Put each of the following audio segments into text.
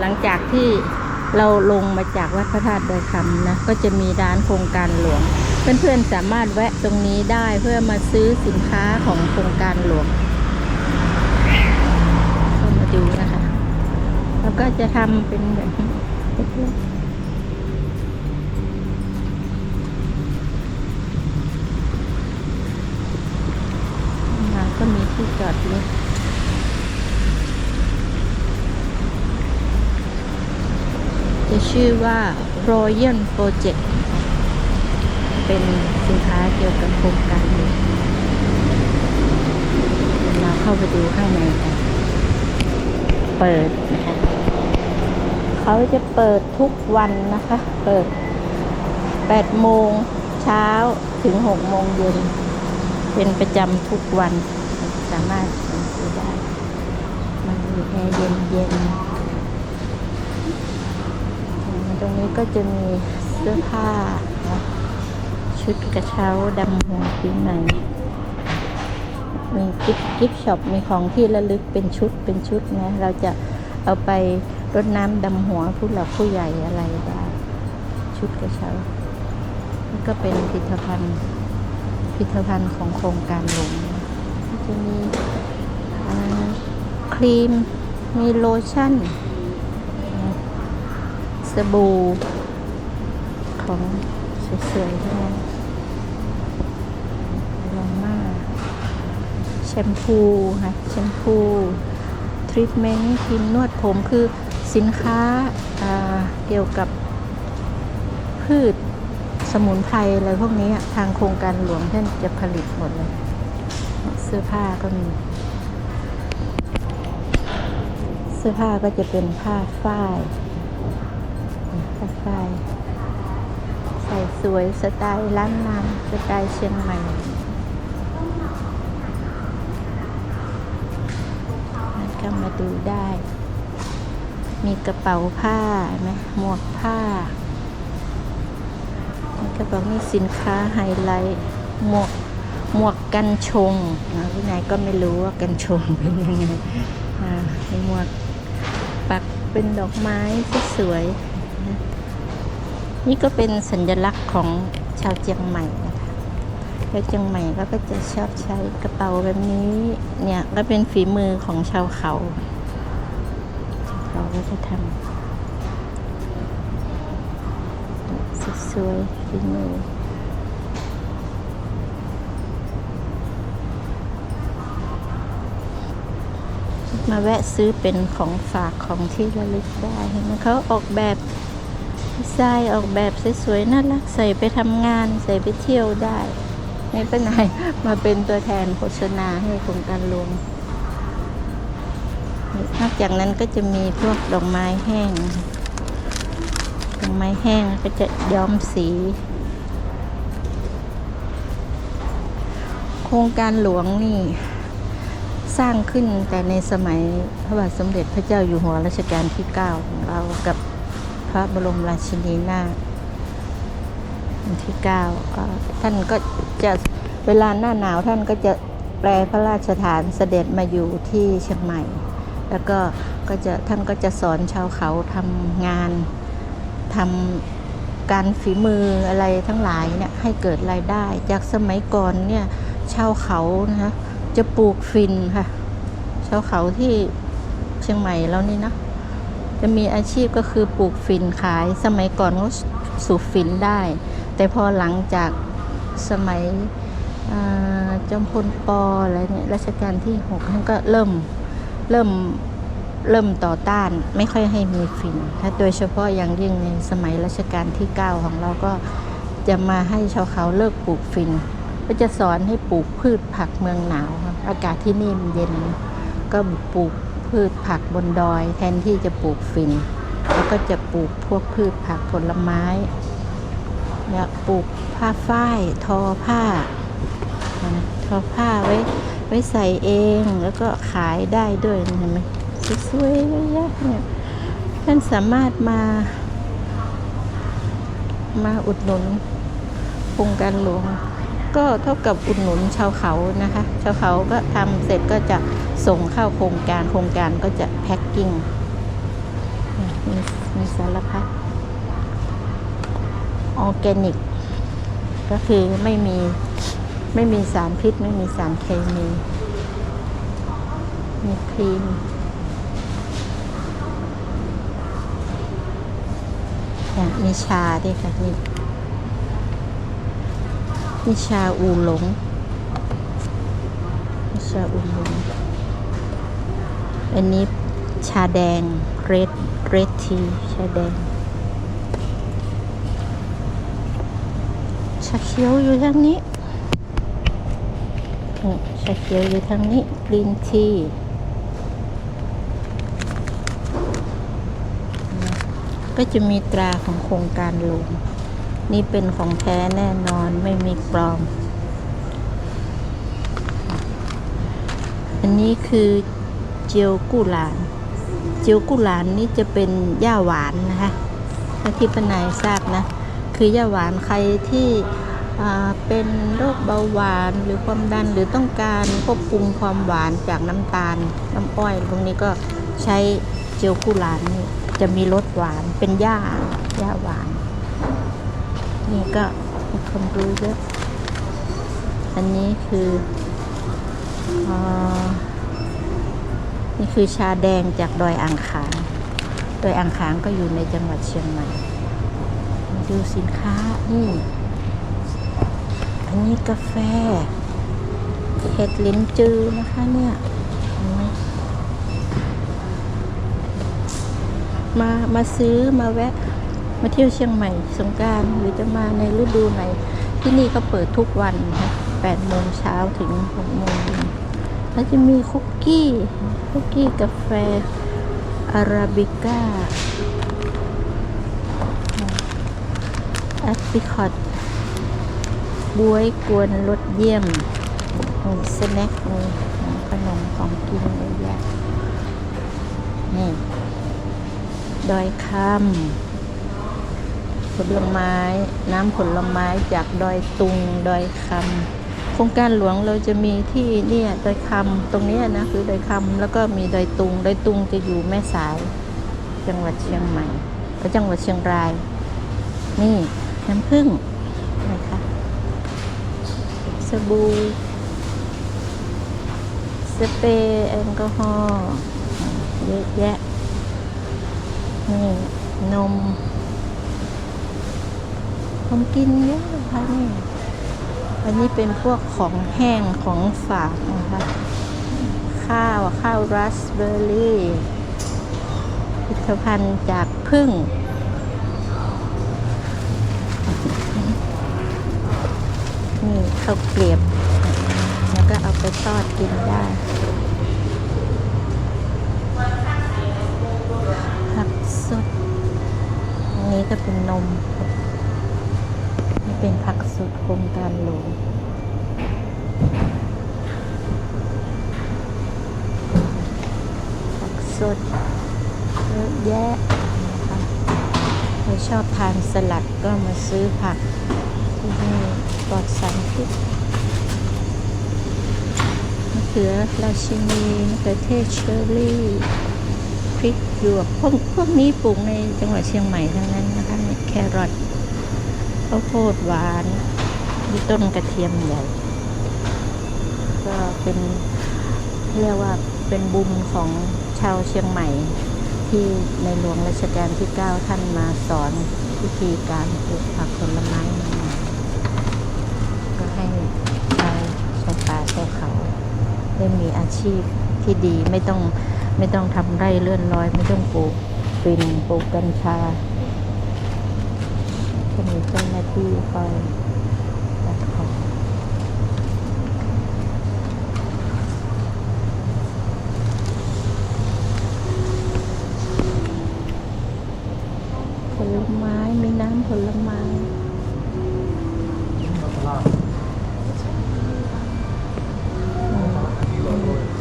หลังจากที่เราลงมาจากวัดพระธาตุดอยคำนะก็จะมีร้านโครงการหลวง เพื่อนๆสามารถแวะตรงนี้ได้เพื่อมาซื้อสินค้าของโครงการหลวงเข้ามาดูนะคะ แล้วก็จะทำเป็นแบบนี้ก็มีที่จอดรถะชื่อว่า Royal Project เป็นสินค้าเกี่ยวกับโครงการนี้เราเข้าไปดูข้างในกัน เปิดนะคะ เขาจะเปิดทุกวันนะคะ เปิด8โมงเช้าถึง6โมงเย็น เป็นประจำทุกวัน สามารถมาซื้อได้ มันมีแอร์เย็นๆ ตรงนี้ก็จะมีเสื้อผ้า ชุดกระเช้าดำหัวปีใหม่มีกิฟต์กิฟต์ช็อปมีของที่ระลึกเป็นชุดเป็นชุดนะเราจะเอาไปรดน้ำดำหัวผู้หลักผู้ใหญ่อะไรได้ชุดกระเช้านี่ก็เป็นผลิตภัณฑ์ผลิตภัณฑ์ของโครงการหลวงก็จะมีครีมมีโลชั่น สบู่ของสวยๆทั้งนั้นลองมาแชมพูค่ะแชมพูทรีทเมนต์ครีมนวดผมคือสินค้าาเกี่ยวกับพืชสมุนไพรอะไรพวกนี้ทางโครงการหลวงท่านจะผลิตหมดเลย เสื้อผ้าก็มี เสื้อผ้าก็จะเป็นผ้าฝ้าย ผ้าฝ้ายใส่สวยสไตล์ล้านนาสไตล์เชียงใหม่มันก็มาดูได้ มีกระเป๋าผ้าไหมหมวกผ้านี่ก็บอกนี่สินค้าไฮไลท์หมวกหมวกกันชงนะพี่นายก็ไม่รู้ว่ากันชงเป็นยังไงอ่ามีหมวกปักเป็นดอกไม้สวยๆ นี่ก็เป็นสัญลักษณ์ของชาวเจียงใหม่นะคะชาวเจียงใหม่ก็จะชอบใช้กระเป๋าแบบนี้เนี่ยก็เป็นฝีมือของชาวเขาชาวเขาก็จะทำสวยๆฝีมือมาแวะซื้อเป็นของฝากของที่ระลึกได้เห็นไหมเขาออกแบบ ดีไซน์ออกแบบสวยๆน่ารักใส่ไปทำงานใส่ไปเที่ยวได้ไม่เป็นไรมาเป็นตัวแทนโฆษณาให้โครงการหลวงนอกจากนั้นก็จะมีพวกดอกไม้แห้งดอกไม้แห้งก็จะย้อมสี โครงการหลวงนี่สร้างขึ้นแต่ในสมัยพระบาทสมเด็จพระเจ้าอยู่หัวรัชกาลที่ 9 ของเรากับ ระบรมราชินีนาถอันที่เก้าท่านก็จะเวลาหน้าหนาวท่านก็จะแปลพระราชฐานเสด็จมาอยู่ที่เชียงใหม่ แล้วก็ก็จะท่านก็จะสอนชาวเขาทำงานทำการฝีมืออะไรทั้งหลายเนี่ยให้เกิดรายได้ จากสมัยก่อนเนี่ยชาวเขานะคะจะปลูกฟินค่ะชาวเขาที่เชียงใหม่แล้วนี่นะ จะมีอาชีพก็คือปลูกฝิ่นขาย สมัยก่อนก็สูบฝิ่นได้ แต่พอหลังจากสมัยจอมพลปออะไรเนี่ยรัชกาลที่หกท่านก็เริ่มเริ่มเริ่มต่อต้านไม่ค่อยให้มีฝิ่นถ้าโดยเฉพาะอย่างยิ่งในสมัยรัชกาลที่ 9 ของเราก็จะมาให้ชาวเขาเลิกปลูกฝิ่นก็จะสอนให้ปลูกพืชผักเมืองหนาว อากาศที่นี่มันเย็น ก็ปลูก พืชผักบนดอย แทนที่จะปลูกฝิ่นแล้วก็จะปลูกพวกพืชผักผลไม้เนี่ยปลูกผ้าฝ้ายทอผ้าทอผ้าไว้ไว้ใส่เองแล้วก็ขายได้ด้วยเห็นไหมสวยๆเยอะแยะเนี่ยท่านสามารถมามาอุดหนุนโครงการหลวง ก็เท่ากับอุดหนุนชาวเขานะคะ ชาวเขาก็ทำเสร็จก็จะ ส่งเข้าโครงการโครงการก็จะแพ็คกิ้งมีมีสารพัดออร์แกนิก ก็คือไม่มีไม่มีสารพิษ ไม่มีสารเคมี มีครีมมีชาด้วยค่ะนี่มีชาอูหลงมีชาอูหลง อันนี้ชาแดงเรดเรดทีชาแดง ชาเขียวอยู่ทางนี้อืมชาเขียวอยู่ทางนี้กรีนทีก็จะมีตราของโครงการหลวงนี่เป็นของแท้แน่นอนไม่มีปลอม อันนี้คือ เจียวกุหลาน เจียวกุหลานนี่จะเป็นหญ้าหวานนะคะถ้าที่ปนายทราบนะ คือหญ้าหวานใครที่เป็นโรคเบาหวานหรือความดันหรือต้องการควบคุมความหวานจากน้ำตาลน้ำอ้อยพวกนี้ก็ใช้เจียวกุหลานนี่จะมีรสหวานเป็นหญ้าหญ้าหวาน นี่ก็มีคนรู้เยอะ อันนี้คืออ นี่คือชาแดงจากดอยอ่างขาง ดอยอ่างขางก็อยู่ในจังหวัดเชียงใหม่ ดูสินค้า นี่ อันนี้กาแฟ เห็ดลิ้นจือนะคะเนี่ย มา มาซื้อมาแวะ มาเที่ยวเชียงใหม่ สงการหรือจะมาในฤดูไหน ที่นี่ก็เปิดทุกวันนะ8โมงเช้าถึง6โมงเย็น แล้วจะมีคุกกี้คุกกี้กาแฟอาราบิก้าแอปริคอตบวยกวนรสเยี่ยมมีสแน็คขนมของกินเยอะแยะนี่ดอยคำผลไม้ น้ำผลไม้จากดอยตุง ดอยคำ โครงการหลวงเราจะมีที่เนี่ยดอยคำตรงนี้นะคือดอยคำแล้วก็มีดอยตุงดอยตุงจะอยู่แม่สาย จังหวัดเชียงใหม่และจังหวัดเชียงราย นี่น้ำผึ้งนะคะสบู่สเปรย์แอลกอฮอล์เยอะแยะนี่นมผมกินเยอะค่ะนี่ อันนี้เป็นพวกของแห้งของฝากนะคะข้าวข้าวราสเบอร์รี่ผลิตภัณฑ์จากพึ่งนี่ข้าวเกลียบ แล้วก็เอาไปทอดกินได้ผักสด อันนี้ก็เป็นนม เป็นผักสดโครงการหลวงผักสดเยอะแยะนะคะใครชอบทานสลัดก็มาซื้อผักที่นี่ปลอดสารพิษมะเขือราชินีมะเขือเทศเชอร์รี่พริกหยวกพวกพวกนี้ปลูกในจังหวัดเชียงใหม่ทั้งนั้นนะคะแครอท ข้าวโพดหวานมีต้นกระเทียมใหญ่ ก็เป็นเรียกว่าเป็นบุญของชาวเชียงใหม่ ที่ในหลวงรัชกาลที่ 9 ท่านมาสอนวิธีการปลูกผักผลไม้ก็ให้ชาวชาวป่าชาวเขาได้มีอาชีพที่ดีไม่ต้องไม่ต้องทำไร่เลื่อนลอย ไม่ต้องปลูกปิ่นปลูกกัญชา มีเจ้าหน้าที่คอยตัดของผลไม้มีน้ำผลไม้อืม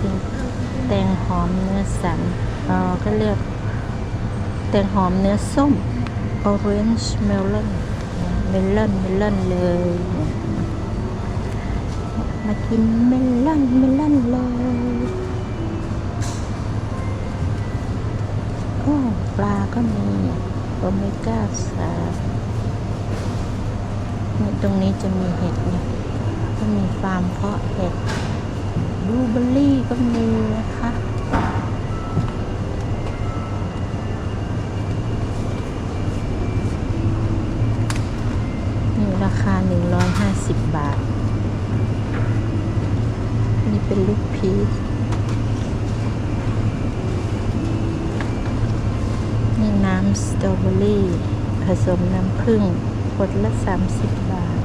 จริงแตงหอมเนื้อสันเอ๋อก็เรียกแตงหอมเนื้อส้ม orange melon melon melon เลยเนี่ยมากินเมลอนเมลอนเลยโอ้ปลาก็มีโอเมก้าสามนี่ตรงนี้จะมีเห็ดเนี่ยก็มีฟาร์มเพาะเห็ดบลูเบอร์รี่ก็มีนะคะ นี่ ราคา150บาท นี่เป็นลูกพีชนี่น้ำสตรอเบอรี่ ผสมน้ำผึ้งขวดละ30บาท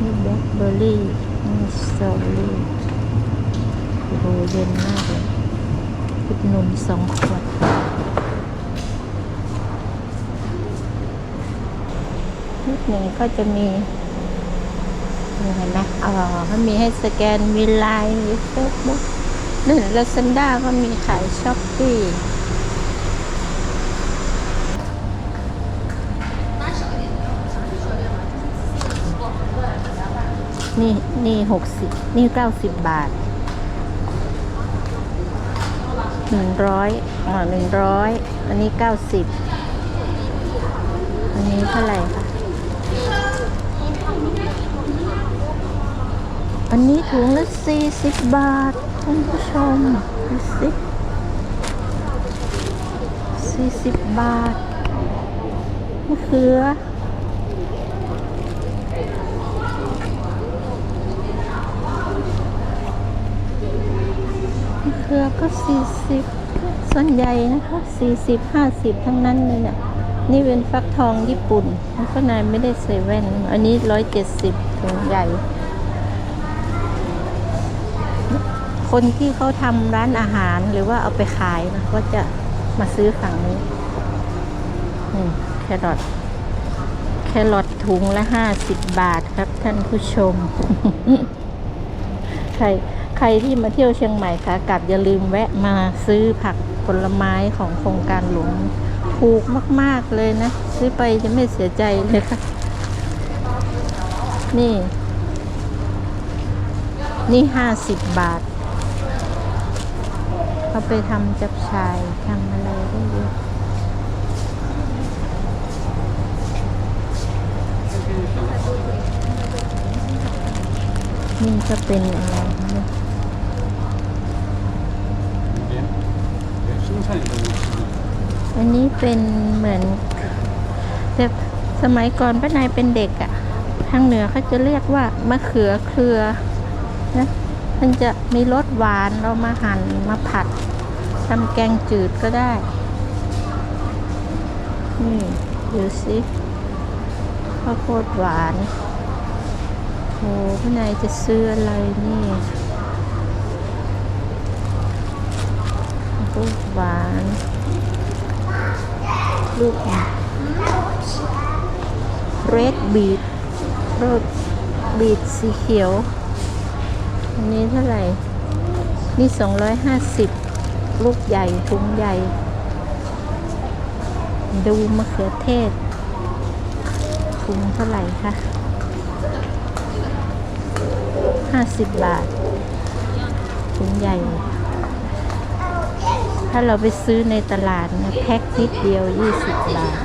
นี่แบล็คเบอร์รี่ นี่สตรอเบอรี่โอ้โหเย็นมากเลยอุดหนุนสองขวด นิดหนึ่งก็จะมีเห็นไหมอ๋อมันมีให้สแกน มีไลน์มีเฟซบุ๊กนี่ลาซนด้าก็มีขายช้อปปี้นี่นี่หกสิบนี่เก้าสิบบาทหนึ่งร้อยอ๋อหนึ่งร้อยอันนี้เก้าสิบอันนี้เท่าไหร่คะ อันนี้ถุงละสี่สิบบาทคุณผู้ชมดูสิสี่สิบบาทมะเขือมะเขือก็สี่สิบส่วนใหญ่นะคะสี่สิบห้าสิบทั้งนั้นเลยเนี่ยนี่เป็นฟักทองญี่ปุ่นแล้วก็นายไม่ได้ใส่แว่นอันนี้ร้อยเจ็ดสิบถุงใหญ่ คนที่เขาทำร้านอาหารหรือว่าเอาไปขายนะก็จะมาซื้อฝั่งนี้นี่แครอทแครอทถุงละห้าสิบบาทครับท่านผู้ชม ใครใครที่มาเที่ยวเชียงใหม่ค่ะกลับอย่าลืมแวะมาซื้อผักผลไม้ของโครงการหลวงถูกมาก ๆ เลยนะ ซื้อไปจะไม่เสียใจเลยค่ะ นี่ นี่ห้าสิบบาท เขาไปทำจับชายทำอะไรได้เยอะนี่ก็เป็นอะไรนะอันนี้เป็นเหมือนแต่สมัยก่อนป้านายเป็นเด็กอะ่ะ ทางเหนือเขาจะเรียกว่ามะเขือเครือนะ มันจะมีรสหวานเรามาหั่นมาผัดทำแกงจืดก็ได้ นี่ดูสิข้าวโพดหวานโหป้านายจะซื้ออะไรนี่ข้าวโพดหวาน ลูกเรดบีดรดบีดสีเขียว อันนี้เท่าไหร่ นี่สองร้อยห้าสิบลูกใหญ่ถุงใหญ่ ดูมะเขือเทศถุงเท่าไหร่คะห้าสิบบาทถุงใหญ่ ถ้าเราไปซื้อในตลาดนะแพ็คนิดเดียว20บาท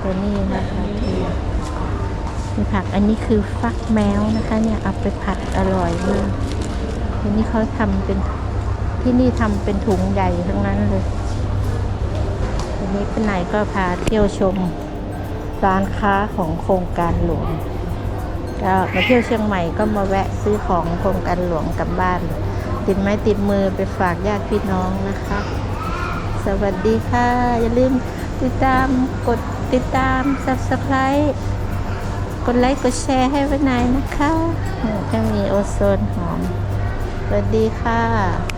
ตัวนี้นะคะ มีผักอันนี้คือฟักแมวนะคะ เนี่ยเอาไปผัดอร่อยมากอันนี้เขาทำเป็นที่นี่ทำเป็นถุงใหญ่ทั้งนั้นเลยวันนี้เป็นไหนก็พาเที่ยวชมร้านค้าของโครงการหลวงก็มาเที่ยวเชียงใหม่ก็มาแวะซื้อของโครงการหลวงกลับบ้าน ติดไม้ติดมือไปฝากญาติพี่น้องนะคะ สวัสดีค่ะ อย่าลืมติดตามกดติดตาม subscribe กดไลค์กดแชร์ให้ไว้นายนะคะจะมีโอโซนหอมสวัสดีค่ะ